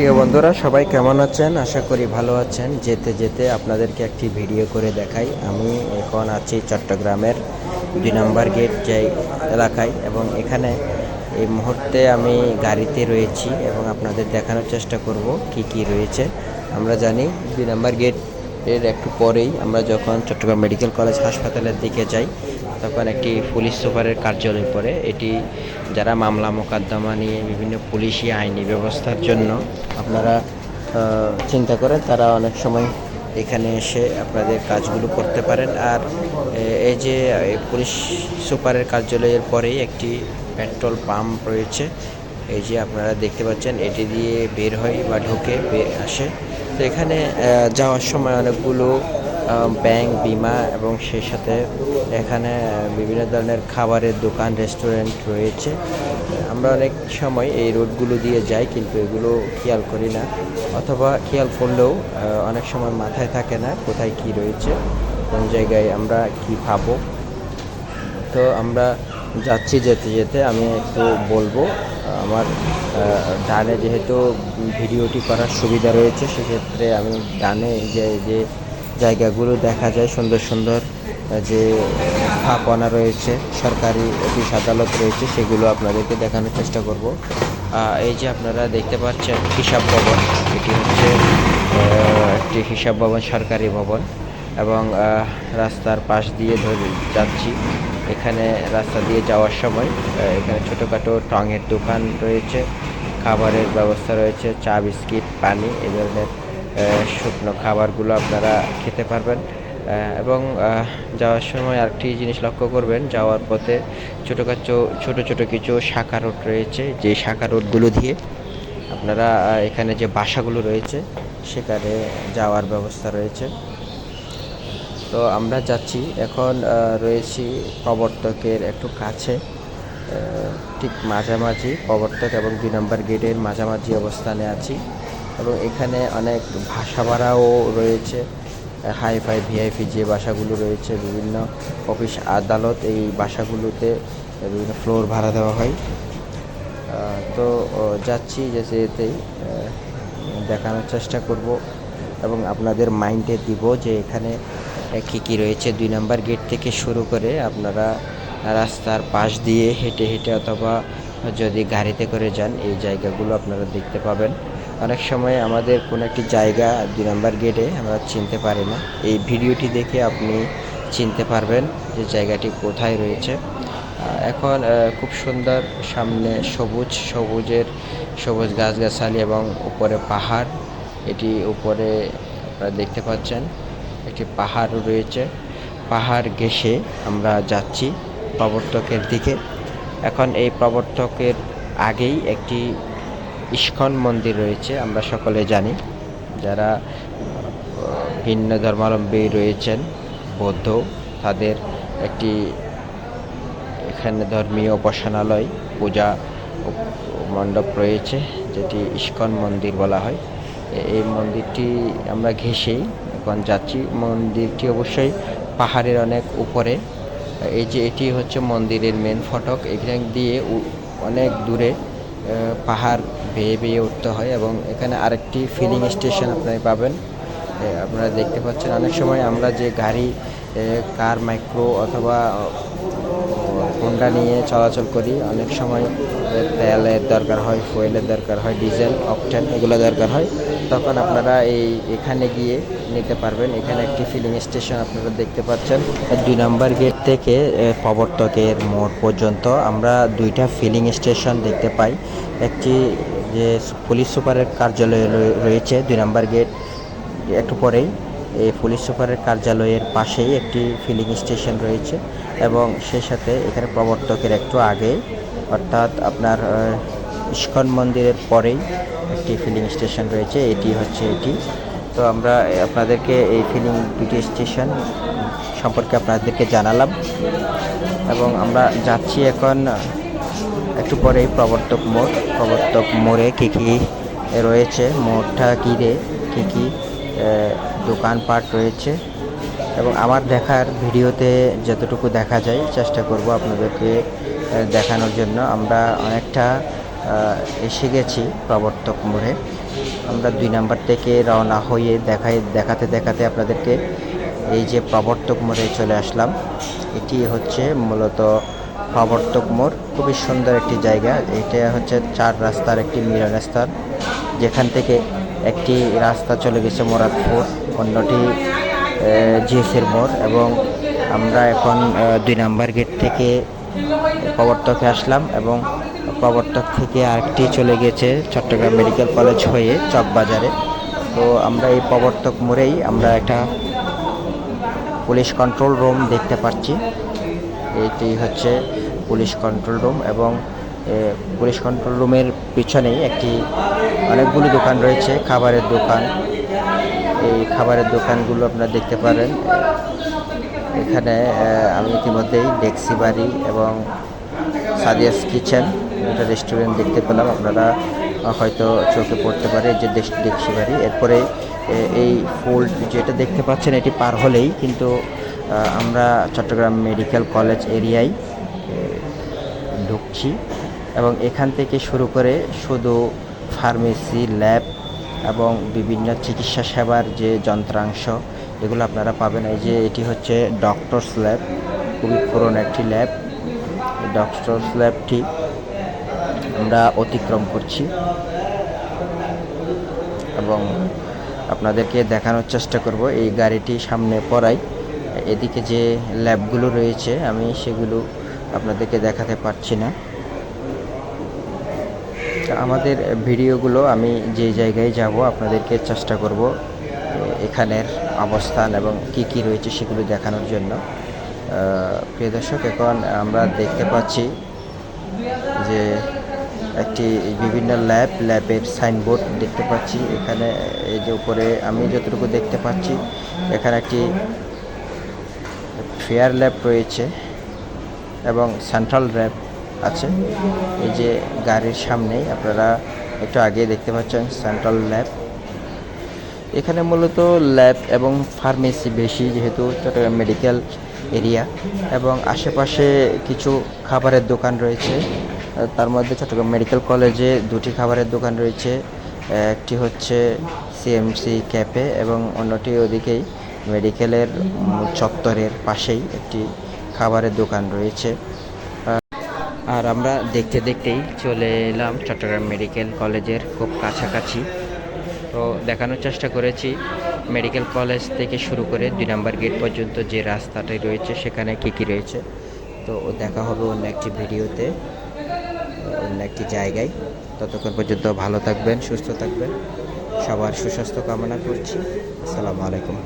প্রিয় বন্ধুরা, সবাই কেমন আছেন? আশা করি ভালো আছেন। যেতে যেতে আপনাদেরকে একটি ভিডিও করে দেখাই। আমি এখন আছি চট্টগ্রামের দুই নম্বর গেট যে এলাকায় এবং এখানে এই মুহূর্তে আমি গাড়িতে রয়েছি এবং আপনাদের দেখানোর চেষ্টা করব কি কি রয়েছে। আমরা জানি দুই নম্বর গেটের একটু পরেই আমরা যখন চট্টগ্রাম মেডিকেল কলেজ হাসপাতালের দিকে যাই তখন একটি পুলিশ সুপারের কার্যালয় পড়ে। এটি যারা মামলা, মোকদ্দমা নিয়ে বিভিন্ন পুলিশি আইনি ব্যবস্থার জন্য আপনারা চিন্তা করেন, তারা অনেক সময় এখানে এসে আপনাদের কাজগুলো করতে পারেন। আর এই যে পুলিশ সুপারের কার্যালয়ের পরেই একটি পেট্রোল পাম্প রয়েছে। এই যে আপনারা দেখতে পাচ্ছেন, এটি দিয়ে বের হয় বা ঢোকে আসে। তো এখানে যাওয়ার সময় অনেকগুলো ব্যাংক বিমা এবং সেই সাথে এখানে বিভিন্ন ধরনের খাবারের দোকান, রেস্টুরেন্ট রয়েছে। আমরা অনেক সময় এই রোডগুলো দিয়ে যাই, কিন্তু এগুলো খেয়াল করি না। অথবা খেয়াল করলেও অনেক সময় মাথায় থাকে না কোথায় কি রয়েছে, কোন জায়গায় আমরা কি পাবো। তো আমরা যাচ্ছি যেতে যেতে, আমি একটু বলব, আমার ডানে যেহেতু ভিডিওটি করার সুবিধা রয়েছে, সেক্ষেত্রে আমি ডানে যে যে জায়গাগুলো দেখা যায়, সুন্দর সুন্দর যে স্থাপনা রয়েছে, সরকারি অফিস আদালত রয়েছে, সেগুলো আপনাদেরকে দেখানোর চেষ্টা করব। এই যে আপনারা দেখতে পাচ্ছেন হিসাব ভবন, এটি হচ্ছে একটি হিসাব ভবন, সরকারি ভবন এবং রাস্তার পাশ দিয়ে ধরে যাচ্ছি। এখানে রাস্তা দিয়ে যাওয়ার সময় এখানে ছোটোখাটো টঙের দোকান রয়েছে, খাবারের ব্যবস্থা রয়েছে, চা, বিস্কিট, পানি, এ ধরনের শুকনো খাবারগুলো আপনারা খেতে পারবেন। এবং যাওয়ার সময় আরেকটি জিনিস লক্ষ্য করবেন, যাওয়ার পথে ছোটো ছোটোখাটো, ছোটো ছোটো কিছু শাখা রোড রয়েছে। যে শাখা রোডগুলো দিয়ে আপনারা এখানে যে বাসাগুলো রয়েছে, সেখানে যাওয়ার ব্যবস্থা রয়েছে। তো আমরা যাচ্ছি। এখন রয়েছি প্রবর্তকের একটু কাছে। ঠিক মাঝামাঝি প্রবর্তক এবং দুই নম্বর গেটের মাঝামাঝি অবস্থানে আছি। এবং এখানে অনেক ভাষা ভাড়াও রয়েছে হাই ফাই ভিআইপি যে বাসাগুলো রয়েছে, বিভিন্ন অফিস আদালত এই বাসাগুলোতে বিভিন্ন ফ্লোর ভাড়া দেওয়া হয়। তো যাচ্ছি যেতে যেতেই দেখানোর চেষ্টা করব এবং আপনাদের মাইন্ডে দিব যে এখানে কী কী রয়েছে। দুই নাম্বার গেট থেকে শুরু করে আপনারা রাস্তার পাশ দিয়ে হেঁটে হেঁটে অথবা যদি গাড়িতে করে যান, এই জায়গাগুলো আপনারা দেখতে পাবেন। অনেক সময় আমাদের কোনো একটি জায়গা দুই নাম্বার গেটে আমরা চিনতে পারি না। এই ভিডিওটি দেখে আপনি চিনতে পারবেন যে জায়গাটি কোথায় রয়েছে। এখন খুব সুন্দর সামনে সবুজ, সবুজের সবুজ গাছগাছালি এবং উপরে পাহাড়। এটি উপরে আপনারা দেখতে পাচ্ছেন, একটি পাহাড় রয়েছে। পাহাড় ঘেঁষে আমরা যাচ্ছি প্রবর্তকের দিকে। এখন এই প্রবর্তকের আগেই একটি ইস্কন মন্দির রয়েছে, আমরা সকলে জানি। যারা ভিন্ন ধর্মাবলম্বী রয়েছেন, বৌদ্ধ, তাদের একটি এখানে ধর্মীয় উপাসনালয়, পূজা মণ্ডপ রয়েছে, যেটি ইস্কন মন্দির বলা হয়। এই মন্দিরটি আমরা ঘেঁষেই এখন যাচ্ছি। মন্দিরটি অবশ্যই পাহাড়ের অনেক উপরে। এই যে এটি হচ্ছে মন্দিরের মেন ফটক, এখান দিয়ে অনেক দূরে পাহাড় বেয়ে বেয়ে উঠতে হয় এবং এখানে আরেকটি ফিলিং স্টেশন আপনারা পাবেন। আপনারা দেখতে পাচ্ছেন অনেক সময় আমরা যে গাড়ি কার মাইক্রো অথবা হোন্ডা নিয়ে চলাচল করি, অনেক সময় তেলের দরকার হয় ফুয়েলের দরকার হয় ডিজেল অকটেন এগুলো দরকার হয়। তখন আপনারা এই, এখানে গিয়ে নিতে পারবেন। এখানে একটি ফিলিং স্টেশন আপনারা দেখতে পাচ্ছেন। দুই নম্বর গেট থেকে প্রবর্তকের মোড় পর্যন্ত আমরা দুইটা ফিলিং স্টেশন দেখতে পাই। একটি যে পুলিশ সুপারের কার্যালয় রয়ে- রয়েছে, দুই নম্বর গেট, একটু পরেই এই পুলিশ সুপারের কার্যালয়ের পাশেই একটি ফিলিং স্টেশন রয়েছে এবং সেই সাথে এখানে প্রবর্তকের একটু আগে, অর্থাৎ আপনার ইস্কন মন্দিরের পরেই একটি ফিলিং স্টেশন রয়েছে, এটি হচ্ছে এটি। তো আমরা আপনাদেরকে এই ফিলিং দুটি স্টেশন সম্পর্কে আপনাদেরকে জানালাম এবং আমরা যাচ্ছি এখন একটু পরেই প্রবর্তক মোড়, প্রবর্তক মোড়ে কী কী রয়েছে, মোড়টা ঘিরে কী কী দোকানপাট রয়েছে। এবং আমার দেখার ভিডিওতে যতটুকু দেখা যায়, চেষ্টা করব আপনাদেরকে দেখানোর জন্য। আমরা অনেকটা এসে গেছি প্রবর্তক মোড়ে। আমরা দুই নাম্বার থেকে রওনা হয়ে দেখাই, দেখাতে দেখাতে আপনাদেরকে এই যে প্রবর্তক মোড়ে চলে আসলাম। এটি হচ্ছে মূলত প্রবর্তক মোড়। খুবই সুন্দর একটি জায়গা। এটা হচ্ছে চার রাস্তার একটি মিলনস্থল যেখান থেকে একটি রাস্তা চলে গেছে মোরাদপুর, অন্যটি জিএসের মোড় এবং আমরা এখন দুই নাম্বার গেট থেকে প্রবর্তকে আসলাম এবং প্রবর্তক থেকে আরেকটি চলে গেছে চট্টগ্রাম মেডিকেল কলেজ হয়ে চকবাজারে। তো আমরা এই প্রবর্তক মোড়েই আমরা একটা পুলিশ কন্ট্রোল রুম দেখতে পাচ্ছি। এটি হচ্ছে পুলিশ কন্ট্রোল রুম এবং পুলিশ কন্ট্রোল রুমের পিছনেই একটি অনেকগুলি দোকান রয়েছে, খাবারের দোকান। এই খাবারের দোকানগুলো আপনারা দেখতে পারেন। এখানে আমি ইতিমধ্যেই ডেক্সি বাড়ি এবং সাদিয়াস কিচেন এটা রেস্টুরেন্ট দেখতে পেলাম। আপনারা হয়তো চোখে পড়তে পারে যে ডেক্সি বাড়ি। এরপরে এই ফুল যেটা দেখতে পাচ্ছেন, এটি পার হলেই কিন্তু আমরা চট্টগ্রাম মেডিকেল কলেজ এরিয়ায় ঢুকছি এবং এখান থেকে শুরু করে শুধু ফার্মেসি, ল্যাব এবং বিভিন্ন চিকিৎসা সেবার যে যন্ত্রাংশ, এগুলো আপনারা পাবেন। এই যে এটি হচ্ছে ডক্টরস ল্যাব, খুবই পুরনো একটি ল্যাব। ডক্টরস ল্যাবটি আমরা অতিক্রম করছি এবং আপনাদেরকে দেখানোর চেষ্টা করব। এই গাড়িটি সামনে পড়াই এদিকে যে ল্যাবগুলো রয়েছে, আমি সেগুলো আপনাদেরকে দেখাতে পারছি না। আমাদের ভিডিওগুলো আমি যে জায়গায় যাব, আপনাদেরকে চেষ্টা করব এখানের অবস্থান এবং কি কি রয়েছে সেগুলো দেখানোর জন্য। প্রিয় দর্শক, এখন আমরা দেখতে পাচ্ছি যে একটি বিভিন্ন ল্যাব, ল্যাবের সাইনবোর্ড দেখতে পাচ্ছি। এখানে এই যে উপরে আমি যতটুকু দেখতে পাচ্ছি, এখানে একটি ফেয়ার ল্যাব রয়েছে এবং সেন্ট্রাল ল্যাব আছে। এই যে গাড়ির সামনেই আপনারা একটু আগে দেখতে পাচ্ছেন সেন্ট্রাল ল্যাব। এখানে মূলত ল্যাব এবং ফার্মেসি বেশি, যেহেতু চট্টগ্রাম মেডিকেল এরিয়া এবং আশেপাশে কিছু খাবারের দোকান রয়েছে। তার মধ্যে চট্টগ্রাম মেডিকেল কলেজে দুটি খাবারের দোকান রয়েছে, একটি হচ্ছে সিএমসি ক্যাফে এবং অন্যটি ওদিকেই মেডিকেলের চত্বরের পাশেই একটি খাবারের দোকান রয়েছে। আর আমরা দেখতে দেখতেই চলে এলাম চট্টগ্রাম মেডিকেল কলেজের খুব কাছাকাছি। তো দেখানোর চেষ্টা করেছি, মেডিকেল কলেজ থেকে শুরু করে দুই নম্বর গেট পর্যন্ত যে রাস্তাটি রয়েছে, সেখানে কী কী রয়েছে। তো দেখা হবে অন্য একটি ভিডিওতে, অন্য একটি জায়গায়। ততক্ষণ পর্যন্ত ভালো থাকবেন, সুস্থ থাকবেন। সবার সুস্বাস্থ্য কামনা করছি। আসসালামু আলাইকুম।